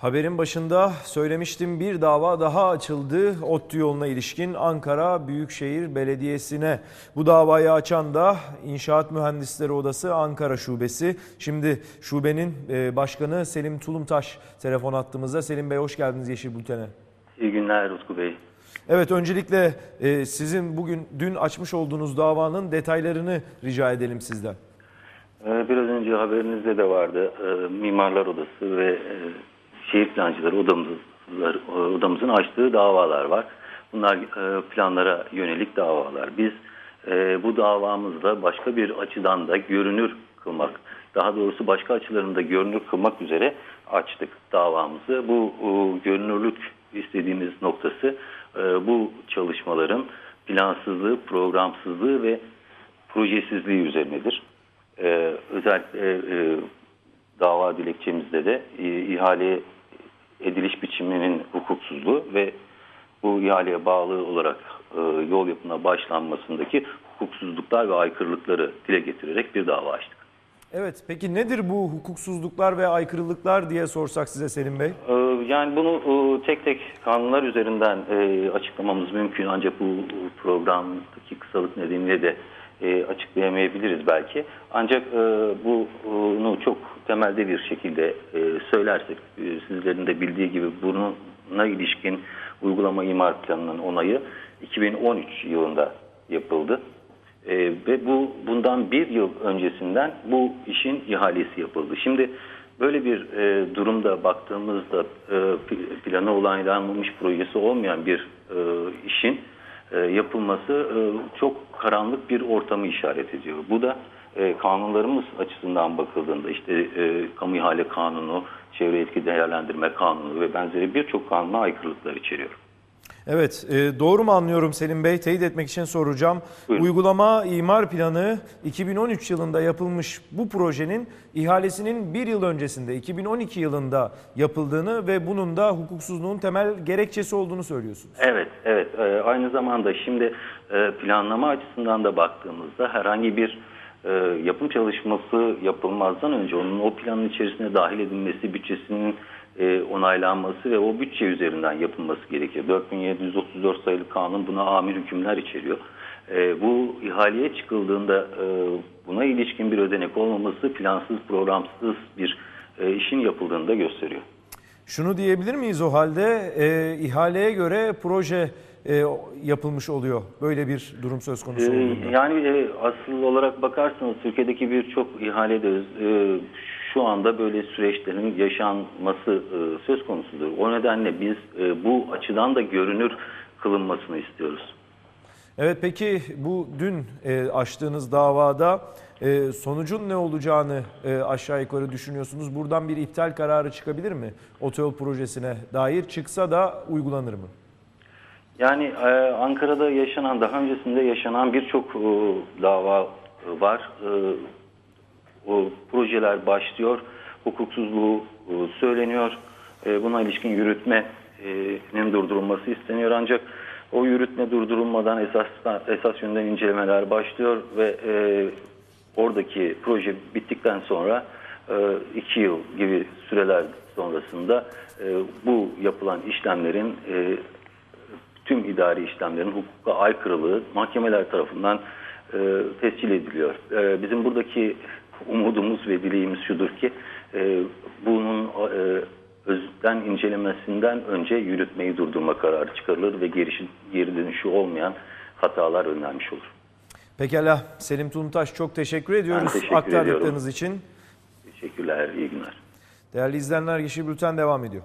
Haberin başında söylemiştim bir dava daha açıldı ODTÜ yoluna ilişkin Ankara Büyükşehir Belediyesi'ne. Bu davayı açan da İnşaat Mühendisleri Odası Ankara Şubesi. Şimdi şubenin e, başkanı Selim Tulumtaş telefon attığımızda. Selim Bey hoş geldiniz Yeşil Bülten'e. İyi günler Utku Bey. Evet öncelikle e, sizin bugün dün açmış olduğunuz davanın detaylarını rica edelim sizden. Ee, Biraz önce haberinizde de vardı. Mimarlar Odası ve e, Şehir Plancıları odamızlar, odamızın açtığı davalar var. Bunlar e, planlara yönelik davalar. Biz e, bu davamızda başka bir açıdan da görünür kılmak, daha doğrusu başka açılarını da görünür kılmak üzere açtık davamızı. Bu e, görünürlük istediğimiz noktası e, bu çalışmaların plansızlığı, programsızlığı ve projesizliği üzerinedir. Ee, özellikle e, dava dilekçemizde de e, ihale ediliş biçiminin hukuksuzluğu ve bu ihaleye bağlı olarak e, yol yapımına başlanmasındaki hukuksuzluklar ve aykırılıkları dile getirerek bir dava açtık. Evet peki nedir bu hukuksuzluklar ve aykırılıklar diye sorsak size Selim Bey? Ee, Yani bunu e, tek tek kanunlar üzerinden e, açıklamamız mümkün ancak bu programdaki kısalık nedeniyle de e, açıklayamayabiliriz belki. Ancak e, bunu çok temelde bir şekilde e, söylersek sizlerin de bildiği gibi buna ilişkin uygulama imar planının onayı 2013 yılında yapıldı. Ve bu bundan bir yıl öncesinden bu işin ihalesi yapıldı. Şimdi böyle bir durumda baktığımızda e, pl- planı onaylanmamış projesi olmayan bir işin yapılması e, çok karanlık bir ortamı işaret ediyor. Bu da e, kanunlarımız açısından bakıldığında işte e, kamu ihale kanunu, çevre etki değerlendirme kanunu ve benzeri birçok kanuna aykırılıklar içeriyor. Evet, e, doğru mu anlıyorum Selim Bey? Teyit etmek için soracağım. Buyurun. Uygulama imar planı 2013 yılında yapılmış bu projenin ihalesinin bir yıl öncesinde 2012 yılında yapıldığını ve bunun da hukuksuzluğun temel gerekçesi olduğunu söylüyorsunuz. Evet, evet. Ee, aynı zamanda şimdi e, planlama açısından da baktığımızda herhangi bir e, yapım çalışması yapılmazdan önce onun o planın içerisine dahil edilmesi, bütçesinin e, onaylanması ve o bütçe üzerinden yapılması gerekiyor. 4734 sayılı kanun buna amir hükümler içeriyor. E, bu ihaleye çıkıldığında e, buna ilişkin bir ödenek olmaması plansız, programsız bir e, işin yapıldığını da gösteriyor. Şunu diyebilir miyiz o halde? E, ihaleye göre proje e, yapılmış oluyor. Böyle bir durum söz konusu Ee, olduğunda. Yani e, asıl olarak bakarsanız Türkiye'deki birçok ihalede e, şu anda böyle süreçlerin yaşanması e, söz konusudur. O nedenle biz e, bu açıdan da görünür kılınmasını istiyoruz. Evet peki bu dün e, açtığınız davada e, sonucun ne olacağını e, aşağı yukarı düşünüyorsunuz. Buradan bir iptal kararı çıkabilir mi? Otoyol projesine dair çıksa da uygulanır mı? Yani e, Ankara'da yaşanan, daha öncesinde yaşanan birçok e, dava e, var. E, o projeler başlıyor, hukuksuzluğu e, söyleniyor. E, buna ilişkin yürütmenin durdurulması isteniyor ancak o yürütme durdurulmadan esas esas yönden incelemeler başlıyor ve e, oradaki proje bittikten sonra e, iki yıl gibi süreler sonrasında e, bu yapılan işlemlerin e, tüm idari işlemlerin hukuka aykırılığı mahkemeler tarafından e, tescil ediliyor. E, bizim buradaki umudumuz ve dileğimiz şudur ki e, bunun e, özden incelemesinden önce yürütmeyi durdurma kararı çıkarılır ve geri, geri dönüşü olmayan hatalar önlenmiş olur. Pekala Selim Tuntaş çok teşekkür ediyoruz teşekkür aktardıklarınız ediyorum. için. Teşekkürler, iyi günler. Değerli izleyenler Yeşil Bülten devam ediyor.